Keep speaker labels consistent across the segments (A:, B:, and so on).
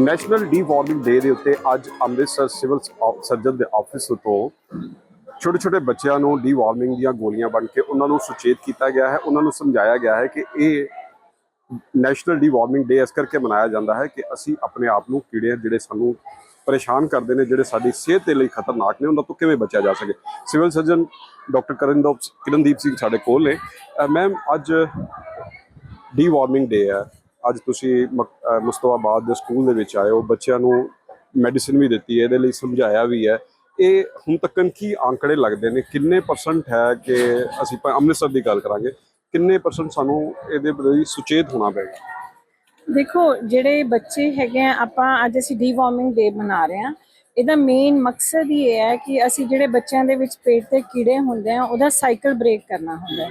A: National D warming ਡੇ ਦੇ ਉੱਤੇ ਅੱਜ ਅੰਮ੍ਰਿਤਸਰ ਸਿਵਲ ਸਰਜਨ ਦੇ ਆਫਿਸ ਤੋਂ ਛੋਟੇ ਛੋਟੇ ਬੱਚਿਆਂ ਨੂੰ ਡੀਵਾਰਮਿੰਗ ਦੀਆਂ ਗੋਲੀਆਂ ਬਣ ਕੇ ਉਹਨਾਂ ਨੂੰ ਸੁਚੇਤ ਕੀਤਾ ਗਿਆ ਹੈ। ਉਹਨਾਂ ਨੂੰ ਸਮਝਾਇਆ ਗਿਆ ਹੈ ਕਿ ਇਹ ਨੈਸ਼ਨਲ ਡੀਵਾਰਮਿੰਗ ਡੇ ਇਸ ਕਰਕੇ ਮਨਾਇਆ ਜਾਂਦਾ ਹੈ ਕਿ ਅਸੀਂ ਆਪਣੇ ਆਪ ਨੂੰ ਕੀੜੇ ਜਿਹੜੇ ਸਾਨੂੰ ਪਰੇਸ਼ਾਨ ਕਰਦੇ ਨੇ, ਜਿਹੜੇ ਸਾਡੀ ਸਿਹਤ ਦੇ ਲਈ ਖਤਰਨਾਕ ਨੇ, ਉਹਨਾਂ ਤੋਂ ਕਿਵੇਂ ਬਚਿਆ ਜਾ ਸਕੇ। Civil surgeon doctor Karandeep Kirandeep Singh ਸਾਡੇ ਕੋਲ ਨੇ। ਮੈਮ, ਅੱਜ ਡੀ ਵਾਰਮਿੰਗ ਡੇ ਹੈ। ਅੱਜ ਤੁਸੀਂ ਮੁਸਤਫਾਬਾਦ ਦੇ ਸਕੂਲ ਦੇ ਵਿੱਚ ਆਏ ਹੋ। ਬੱਚਿਆਂ ਨੂੰ ਮੈਡੀਸਿਨ ਵੀ ਦਿੱਤੀ ਹੈ, ਇਹਦੇ ਲਈ ਸਮਝਾਇਆ ਵੀ ਹੈ। ਇਹ ਹੁਣ ਤੱਕਨ ਕੀ ਆંકੜੇ ਲੱਗਦੇ ਨੇ? ਕਿੰਨੇ ਪਰਸੈਂਟ ਹੈ ਕਿ ਅਸੀਂ ਅੰਮ੍ਰਿਤਸਰ ਦੀ ਗੱਲ ਕਰਾਂਗੇ। ਕਿੰਨੇ ਪਰਸੈਂਟ ਸਾਨੂੰ ਇਹਦੇ ਪ੍ਰਤੀ ਸੁਚੇਤ ਹੋਣਾ ਪਏਗਾ?
B: ਦੇਖੋ, ਜਿਹੜੇ ਬੱਚੇ ਹੈਗੇ ਆ, ਆਪਾਂ ਅੱਜ ਅਸੀਂ ਡੀਵਾਰਮਿੰਗ ਡੇ ਮਨਾ ਰਹੇ ਆ ਇਹਦਾ ਮੇਨ ਮਕਸਦ ਹੀ ਇਹ ਹੈ ਕਿ ਅਸੀਂ ਜਿਹੜੇ ਬੱਚਿਆਂ ਦੇ ਵਿੱਚ ਪੇਟ ਤੇ ਕੀੜੇ ਹੁੰਦੇ ਆ, ਉਹਦਾ ਸਾਈਕਲ ਬ੍ਰੇਕ ਕਰਨਾ ਹੁੰਦਾ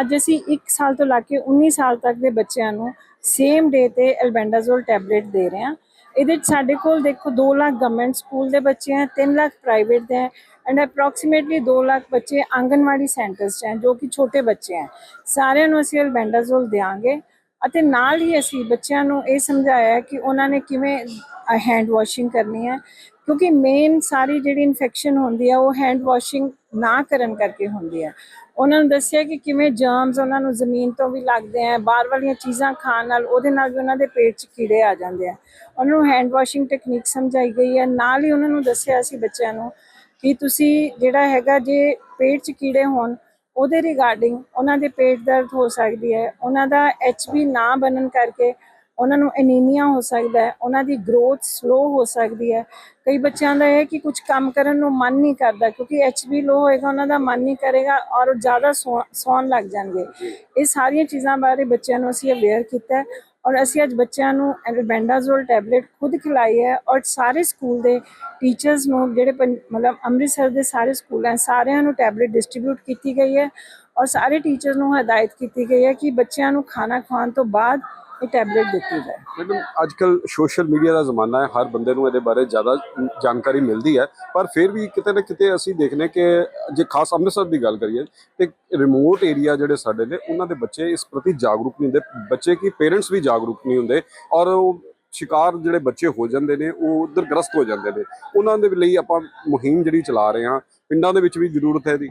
B: ਅੱਜ ਅਸੀਂ 1 ਸਾਲ ਤੋਂ ਲਾ ਕੇ 19 ਸਾਲ ਤੱਕ ਦੇ ਬੱਚਿਆਂ ਨੂੰ ਸੇਮ ਡੇ ਤੇ ਐਲਬੈਂਡਾਜ਼ੋਲ ਟੈਬਲੇਟ ਦੇ ਰਹੇ ਹਾਂ। ਇਹਦੇ 'ਚ ਸਾਡੇ ਕੋਲ ਦੇਖੋ 2 ਲੱਖ ਗਵਰਨਮੈਂਟ ਸਕੂਲ ਦੇ ਬੱਚੇ ਹੈ 3 ਲੱਖ ਪ੍ਰਾਈਵੇਟ ਦੇ ਹੈ ਐਂਡ ਅਪਰੋਕਸੀਮੇਟਲੀ 2 ਲੱਖ ਬੱਚੇ ਆਂਗਨਵਾੜੀ ਸੈਂਟਰਸ 'ਚ ਹੈ, ਜੋ ਕਿ ਛੋਟੇ ਬੱਚੇ ਹੈ। ਸਾਰਿਆਂ ਨੂੰ ਅਸੀਂ ਐਲਬੈਂਡਾਜ਼ੋਲ ਦੇਵਾਂਗੇ ਅਤੇ ਨਾਲ ਹੀ ਅਸੀਂ ਬੱਚਿਆਂ ਨੂੰ ਇਹ ਸਮਝਾਇਆ ਕਿ ਉਹਨਾਂ ਨੇ ਕਿਵੇਂ ਹੈਂਡ ਵਾਸ਼ਿੰਗ ਕਰਨੀ ਹੈ। ਕਿਉਂਕਿ ਮੇਨ ਸਾਰੀ ਜਿਹੜੀ ਇਨਫੈਕਸ਼ਨ ਹੁੰਦੀ ਹੈ, ਉਹ ਹੈਂਡ ਵਾਸ਼ਿੰਗ ਨਾ ਕਰਨ ਕਰਕੇ ਹੁੰਦੀ ਹੈ। ਉਹਨਾਂ ਨੂੰ ਦੱਸਿਆ ਕਿ ਕਿਵੇਂ ਜਰਮਸ ਉਹਨਾਂ ਨੂੰ ਜ਼ਮੀਨ ਤੋਂ ਵੀ ਲੱਗਦੇ ਆ, ਬਾਹਰ ਵਾਲੀਆਂ ਚੀਜ਼ਾਂ ਖਾਣ ਨਾਲ ਉਹਦੇ ਨਾਲ ਵੀ ਉਹਨਾਂ ਦੇ ਪੇਟ 'ਚ ਕੀੜੇ ਆ ਜਾਂਦੇ ਆ। ਉਹਨਾਂ ਨੂੰ ਹੈਂਡ ਵਾਸ਼ਿੰਗ ਟੈਕਨੀਕ ਸਮਝਾਈ ਗਈ ਹੈ। ਨਾਲ ਹੀ ਉਹਨਾਂ ਨੂੰ ਦੱਸਿਆ ਸੀ ਬੱਚਿਆਂ ਨੂੰ ਕਿ ਤੁਸੀਂ ਜਿਹੜਾ ਹੈਗਾ ਜੇ ਪੇਟ 'ਚ ਕੀੜੇ ਹੋਣ, ਉਹਦੇ ਰਿਗਾਰਡਿੰਗ ਉਹਨਾਂ ਦੇ ਪੇਟ ਦਰਦ ਹੋ ਸਕਦੀ ਹੈ। ਉਹਨਾਂ ਦਾ ਐਚਬੀ ਨਾ ਬਣਨ ਕਰਕੇ ਉਹਨਾਂ ਨੂੰ ਐਨੀਮੀਆ ਹੋ ਸਕਦਾ ਹੈ, ਉਹਨਾਂ ਦੀ ਗਰੋਥ ਸਲੋ ਹੋ ਸਕਦੀ ਹੈ। ਕਈ ਬੱਚਿਆਂ ਦਾ ਇਹ ਹੈ ਕਿ ਕੁਝ ਕੰਮ ਕਰਨ ਨੂੰ ਮਨ ਨਹੀਂ ਕਰਦਾ, ਕਿਉਂਕਿ ਐਚਬੀ ਲੋ ਹੋਏਗਾ, ਉਹਨਾਂ ਦਾ ਮਨ ਨਹੀਂ ਕਰੇਗਾ ਔਰ ਉਹ ਜ਼ਿਆਦਾ ਸੌ- ਸੌਣ ਲੱਗ ਜਾਣਗੇ। ਇਹ ਸਾਰੀਆਂ ਚੀਜ਼ਾਂ ਬਾਰੇ ਬੱਚਿਆਂ ਨੂੰ ਅਸੀਂ ਅਵੇਅਰ ਕੀਤਾ ਔਰ ਅਸੀਂ ਅੱਜ ਬੱਚਿਆਂ ਨੂੰ ਐਲਬੈਂਡਾਜ਼ੋਲ ਟੈਬਲੇਟ ਖੁਦ ਖਿਲਾਈ ਹੈ ਔਰ ਸਾਰੇ ਸਕੂਲ ਦੇ ਟੀਚਰਸ ਨੂੰ, ਜਿਹੜੇ ਪੰ- ਮਤਲਬ ਅੰਮ੍ਰਿਤਸਰ ਦੇ ਸਾਰੇ ਸਕੂਲ ਹੈ ਸਾਰਿਆਂ ਨੂੰ ਟੈਬਲੇਟ ਡਿਸਟ੍ਰੀਬਿਊਟ ਕੀਤੀ ਗਈ ਹੈ ਔਰ ਸਾਰੇ ਟੀਚਰਸ ਨੂੰ ਹਦਾਇਤ ਕੀਤੀ ਗਈ ਹੈ ਕਿ ਬੱਚਿਆਂ ਨੂੰ ਖਾਣਾ ਖਾਣ ਤੋਂ ਬਾਅਦ ਇਹ ਟੈਬਲੇਟ ਦਿੱਤੀ ਜਾਏ
A: ਮੈਡਮ ਅੱਜ ਕੱਲ ਸੋਸ਼ਲ ਮੀਡੀਆ ਦਾ ਜ਼ਮਾਨਾ ਹੈ, ਹਰ ਬੰਦੇ ਨੂੰ ਇਹਦੇ ਬਾਰੇ ਜ਼ਿਆਦਾ ਜਾਣਕਾਰੀ ਮਿਲਦੀ ਹੈ, ਪਰ ਫਿਰ ਵੀ ਕਿਤੇ ਨਾ ਕਿਤੇ ਅਸੀਂ ਦੇਖਨੇ ਕਿ ਜੇ ਖਾਸ ਅੰਮ੍ਰਿਤਸਰ ਦੀ ਗੱਲ ਕਰੀਏ, ਤੇ ਰਿਮੋਟ ਏਰੀਆ ਜਿਹੜੇ ਸਾਡੇ ਨੇ, ਉਹਨਾਂ ਦੇ ਬੱਚੇ ਇਸ ਪ੍ਰਤੀ ਜਾਗਰੂਕ ਨਹੀਂ ਹੁੰਦੇ। ਬੱਚੇ ਕੀ ਪੇਰੈਂਟਸ ਵੀ ਜਾਗਰੂਕ ਨਹੀਂ ਹੁੰਦੇ ਔਰ ਉਹ ਸ਼ਿਕਾਰ ਜਿਹੜੇ ਬੱਚੇ ਹੋ ਜਾਂਦੇ ਨੇ, ਉਹ ਉਧਰ ਗ੍ਰਸਤ ਹੋ ਜਾਂਦੇ ਨੇ। ਉਹਨਾਂ ਦੇ ਲਈ ਆਪਾਂ ਮੁਹਿੰਮ ਜਿਹੜੀ ਚਲਾ ਰਹੇ ਹਾਂ, ਪਿੰਡਾਂ ਦੇ ਵਿੱਚ ਵੀ ਜ਼ਰੂਰਤ ਹੈ ਇਹਦੀ।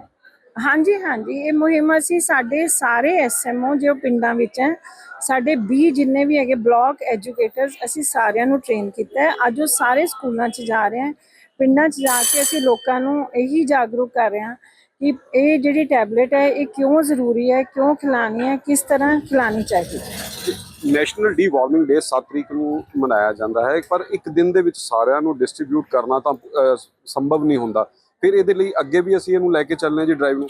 B: ਹਾਂਜੀ ਹਾਂਜੀ। ਇਹ ਮੁਹਿੰਮ ਅਸੀਂ ਸਾਡੇ ਸਾਰੇ ਐਸਐਮਓ ਜੋ ਪਿੰਡਾਂ ਵਿੱਚ ਹੈ ਸਾਡੇ 20 ਜਿੰਨੇ ਵੀ ਹੈਗੇ ਬਲਾਕ ਐਜੂਕੇਟਰਸ ਅਸੀਂ ਸਾਰਿਆਂ ਨੂੰ ਟ੍ਰੇਨ ਕੀਤਾ ਹੈ। ਅੱਜ ਉਹ ਸਾਰੇ ਸਕੂਲਾਂ 'ਚ ਜਾ ਰਹੇ ਹਨ ਪਿੰਡਾਂ 'ਚ ਜਾ ਕੇ ਅਸੀਂ ਲੋਕਾਂ ਨੂੰ ਇਹੀ ਜਾਗਰੂਕ ਕਰ ਰਹੇ ਹਾਂ ਕਿ ਇਹ ਜਿਹੜੀ ਟੈਬਲੇਟ ਹੈ ਇਹ ਕਿਉਂ ਜ਼ਰੂਰੀ ਹੈ ਕਿਉਂ ਖਿਲਾਣੀ ਹੈ ਕਿਸ ਤਰ੍ਹਾਂ ਖਿਲਾਣੀ ਚਾਹੀਦੀ ਹੈ?
A: ਨੈਸ਼ਨਲ ਡੀ ਵਾਰਮਿੰਗ ਡੇ 7 ਤਰੀਕ ਨੂੰ ਮਨਾਇਆ ਜਾਂਦਾ ਹੈ ਪਰ ਇੱਕ ਦਿਨ ਦੇ ਵਿੱਚ ਸਾਰਿਆਂ ਨੂੰ ਡਿਸਟ੍ਰੀਬਿਊਟ ਕਰਨਾ ਤਾਂ ਅਹ, ਸੰਭਵ ਨਹੀਂ ਹੁੰਦਾ। ਫਿਰ ਇਹਦੇ ਲਈ ਅੱਗੇ ਵੀ ਅਸੀਂ ਇਹਨੂੰ ਲੈ ਕੇ ਚੱਲਣਾ ਹੈ ਜੀ ਡਰਾਈਵ ਨੂੰ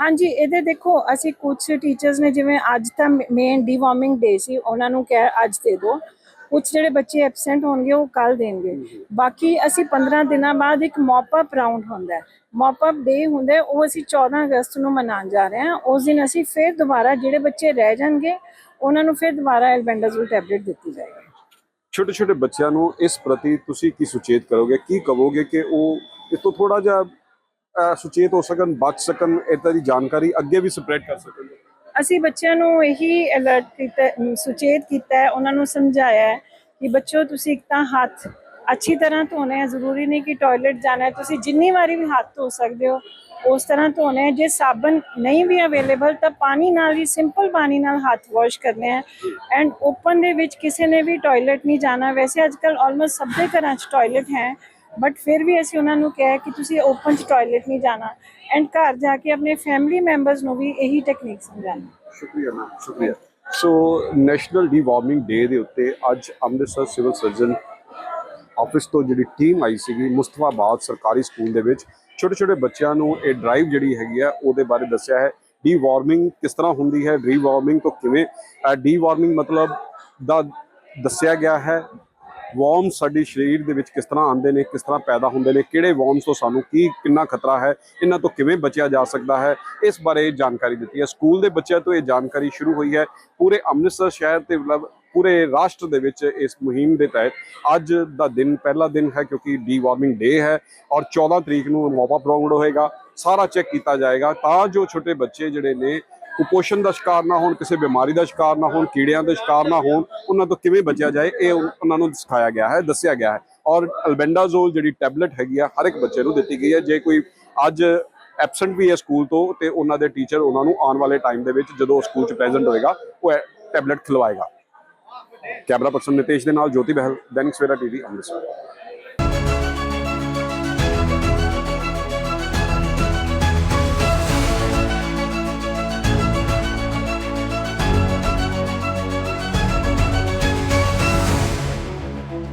B: ਹਾਂਜੀ ਇਹਦੇ ਦੇਖੋ ਅਸੀਂ ਕੁਝ ਟੀਚਰਸ ਨੇ ਜਿਵੇਂ ਅੱਜ ਤਾਂ ਮੇਨ ਡੀਵਾਰਮਿੰਗ ਡੇ ਸੀ ਉਹਨਾਂ ਨੂੰ ਕਹਿ ਅੱਜ ਦੇ ਦਿਓ। ਕੁਝ ਜਿਹੜੇ ਬੱਚੇ ਐਬਸੈਂਟ ਹੋਣਗੇ ਉਹ ਕੱਲ ਦੇਣਗੇ। ਬਾਕੀ ਅਸੀਂ 15 ਦਿਨਾਂ ਬਾਅਦ ਇੱਕ ਮੌਪ ਅਪ ਰਾਉਂਡ ਹੁੰਦਾ ਹੈ। ਮੌਪ ਅਪ ਡੇ ਹੁੰਦਾ ਉਹ ਅਸੀਂ 14 ਅਗਸਤ ਨੂੰ ਮਨਾਉਣ ਜਾ ਰਹੇ ਹਾਂ। ਉਸ ਦਿਨ ਅਸੀਂ ਫਿਰ ਦੁਬਾਰਾ ਜਿਹੜੇ ਬੱਚੇ ਰਹਿ ਜਾਣਗੇ ਉਹਨਾਂ ਨੂੰ ਫਿਰ ਦੁਬਾਰਾ ਐਲਬੈਂਡਾਜ਼ੋਲ ਟੈਬਲੇਟ ਦਿੱਤੀ ਜਾਏਗੀ।
A: ਛੋਟੇ ਛੋਟੇ ਬੱਚਿਆਂ ਨੂੰ ਇਸ ਪ੍ਰਤੀ ਤੁਸੀਂ ਕੀ ਸੁਚੇਤ ਕਰੋਗੇ? ਕੀ ਕਹੋਗੇ ਕਿ ਉਹ ਇਸ ਤੋਂ ਥੋੜਾ ਜਿਹਾ ਸੁਚੇਤ ਹੋ ਸਕਣ, ਬਚ ਸਕਣ ਇਦਾਂ ਦੀ ਜਾਣਕਾਰੀ ਅੱਗੇ ਵੀ ਸਪਰੈਡ ਕਰ ਸਕਣ।
B: ਅਸੀਂ ਬੱਚਿਆਂ ਨੂੰ ਇਹੀ ਅਲਰਟ ਕੀਤਾ, ਸੁਚੇਤ ਕੀਤਾ ਹੈ, ਉਹਨਾਂ ਨੂੰ ਸਮਝਾਇਆ ਹੈ ਕਿ ਬੱਚੋ, ਤੁਸੀਂ ਇੱਕ ਤਾਂ ਹੱਥ ਅੱਛੀ ਤਰ੍ਹਾਂ ਧੋਣੇ ਹੈ ਜ਼ਰੂਰੀ ਨਹੀਂ ਕਿ ਟਾਇਲਟ ਜਾਣਾ ਹੈ, ਤੁਸੀਂ ਜਿੰਨੀ ਵਾਰੀ ਵੀ ਹੱਥ ਧੋ ਸਕਦੇ ਹੋ, ਉਸ ਤਰ੍ਹਾਂ ਧੋਣੇ ਜੇ ਸਾਬਣ ਨਹੀਂ ਵੀ ਅਵੇਲੇਬਲ ਤਾਂ ਪਾਣੀ ਨਾਲ ਹੀ ਸਿੰਪਲ ਪਾਣੀ ਨਾਲ ਹੱਥ ਵਾਸ਼ ਕਰਨੇ ਹੈ ਐਂਡ ਓਪਨ ਦੇ ਵਿੱਚ ਕਿਸੇ ਨੇ ਵੀ ਟਾਇਲਟ ਨਹੀਂ ਜਾਣਾ। ਵੈਸੇ ਅੱਜ ਅੱਜਕੱਲ ਆਲਮੋਸਟ ਸਭ ਦੇ ਘਰਾਂ 'ਚ ਟਾਇਲਟ ਹੈ। ਬਟ ਫਿਰ ਵੀ ਅਸੀਂ ਉਹਨਾਂ ਨੂੰ ਕਿਹਾ ਕਿ ਤੁਸੀਂ ਓਪਨ 'ਚ ਟਾਇਲਟ ਨਹੀਂ ਜਾਣਾ ਐਂਡ ਘਰ ਜਾ ਕੇ ਆਪਣੇ ਫੈਮਿਲੀ ਮੈਂਬਰਸ ਨੂੰ ਵੀ ਇਹੀ ਟੈਕਨੀਕ ਸਮਝਾਉਣੀ।
A: ਸ਼ੁਕਰੀਆ ਮੈਮ ਸ਼ੁਕਰੀਆ। ਸੋ ਨੈਸ਼ਨਲ ਡੀਵਾਰਮਿੰਗ ਡੇ ਦੇ ਉੱਤੇ ਅੱਜ ਅੰਮ੍ਰਿਤਸਰ ਸਿਵਲ ਸਰਜਨ ਆਫਿਸ ਤੋਂ ਜਿਹੜੀ ਟੀਮ ਆਈ ਸੀਗੀ ਮੁਸਤਫਾਬਾਦ ਸਰਕਾਰੀ ਸਕੂਲ ਦੇ ਵਿੱਚ ਛੋਟੇ ਛੋਟੇ ਬੱਚਿਆਂ ਨੂੰ ਇਹ ਡਰਾਈਵ ਜਿਹੜੀ ਹੈਗੀ ਆ, ਉਹਦੇ ਬਾਰੇ ਦੱਸਿਆ ਹੈ। ਡੀਵਾਰਮਿੰਗ ਕਿਸ ਤਰ੍ਹਾਂ ਹੁੰਦੀ ਹੈ? ਡੀਵਾਰਮਿੰਗ ਤੋਂ ਕਿਵੇਂ? ਡੀਵਾਰਮਿੰਗ ਮਤਲਬ ਦਾ ਦੱਸਿਆ ਗਿਆ ਹੈ ਵਾਰਮ ਸਾਡੇ ਸਰੀਰ ਦੇ ਵਿੱਚ ਕਿਸ ਤਰ੍ਹਾਂ ਆਉਂਦੇ ਨੇ, ਕਿਸ ਤਰ੍ਹਾਂ ਪੈਦਾ ਹੁੰਦੇ ਨੇ, ਕਿਹੜੇ ਵਾਰਮਸ ਤੋਂ ਸਾਨੂੰ ਕੀ, ਕਿੰਨਾ ਖਤਰਾ ਹੈ, ਇਹਨਾਂ ਤੋਂ ਕਿਵੇਂ ਬਚਿਆ ਜਾ ਸਕਦਾ ਹੈ, ਇਸ ਬਾਰੇ ਜਾਣਕਾਰੀ ਦਿੱਤੀ ਹੈ। ਸਕੂਲ ਦੇ ਬੱਚਿਆਂ ਤੋਂ ਇਹ ਜਾਣਕਾਰੀ ਸ਼ੁਰੂ ਹੋਈ ਹੈ। ਪੂਰੇ ਅੰਮ੍ਰਿਤਸਰ ਸ਼ਹਿਰ ਤੇ ਮਤਲਬ ਪੂਰੇ ਰਾਸ਼ਟਰ ਦੇ ਵਿੱਚ ਇਸ ਮੁਹਿੰਮ ਦੇ ਤਹਿਤ ਅੱਜ ਦਾ ਦਿਨ ਪਹਿਲਾ ਦਿਨ ਹੈ ਕਿਉਂਕਿ ਡੀ ਵਾਰਮਿੰਗ ਡੇ ਹੈ ਔਰ 14 ਤਰੀਕ ਨੂੰ ਮੌਪਾ ਪ੍ਰੋਗਰਾਮ ਹੋਏਗਾ। ਸਾਰਾ ਚੈੱਕ ਕੀਤਾ ਜਾਏਗਾ ਤਾਂ ਜੋ ਛੋਟੇ ਬੱਚੇ ਜਿਹੜੇ ਨੇ ਕੁਪੋਸ਼ਣ ਦਾ ਸ਼ਿਕਾਰ ਨਾ ਹੋਣ, ਕਿਸੇ ਬਿਮਾਰੀ ਦਾ ਸ਼ਿਕਾਰ ਨਾ ਹੋਣ, ਕੀੜਿਆਂ ਦੇ ਸ਼ਿਕਾਰ ਨਾ ਹੋਣ, ਉਹਨਾਂ ਤੋਂ ਕਿਵੇਂ ਬਚਿਆ ਜਾਏ, ਇਹ ਉਹਨਾਂ ਨੂੰ ਸਿਖਾਇਆ ਗਿਆ ਹੈ, ਦੱਸਿਆ ਗਿਆ ਹੈ। ਔਰ ਅਲਬੈਂਡਾਜ਼ੋਲ ਜਿਹੜੀ ਟੈਬਲੇਟ ਹੈਗੀ ਆ, ਹਰ ਇੱਕ ਬੱਚੇ ਨੂੰ ਦਿੱਤੀ ਗਈ ਹੈ। ਜੇ ਕੋਈ ਅੱਜ ਐਬਸੈਂਟ ਵੀ ਹੈ ਸਕੂਲ ਤੋਂ, ਤੇ ਉਹਨਾਂ ਦੇ ਟੀਚਰ ਉਹਨਾਂ ਨੂੰ ਆਉਣ ਵਾਲੇ ਟਾਈਮ ਦੇ ਵਿੱਚ ਜਦੋਂ ਉਹ ਸਕੂਲ 'ਚ ਪ੍ਰੈਜ਼ੈਂਟ ਹੋਏਗਾ, ਉਹ ਟੈਬਲੇਟ ਖਿਲਵਾਏਗਾ। ਕੈਮਰਾ ਪਰਸਨ ਨਿਤੇਸ਼ ਦੇ ਨਾਲ ਜੋਤੀ ਬਹਿਲ, ਦੈਨਿਕ ਸਵੇਰਾ ਟੀਵੀ ਅੰਮ੍ਰਿਤਸਰ।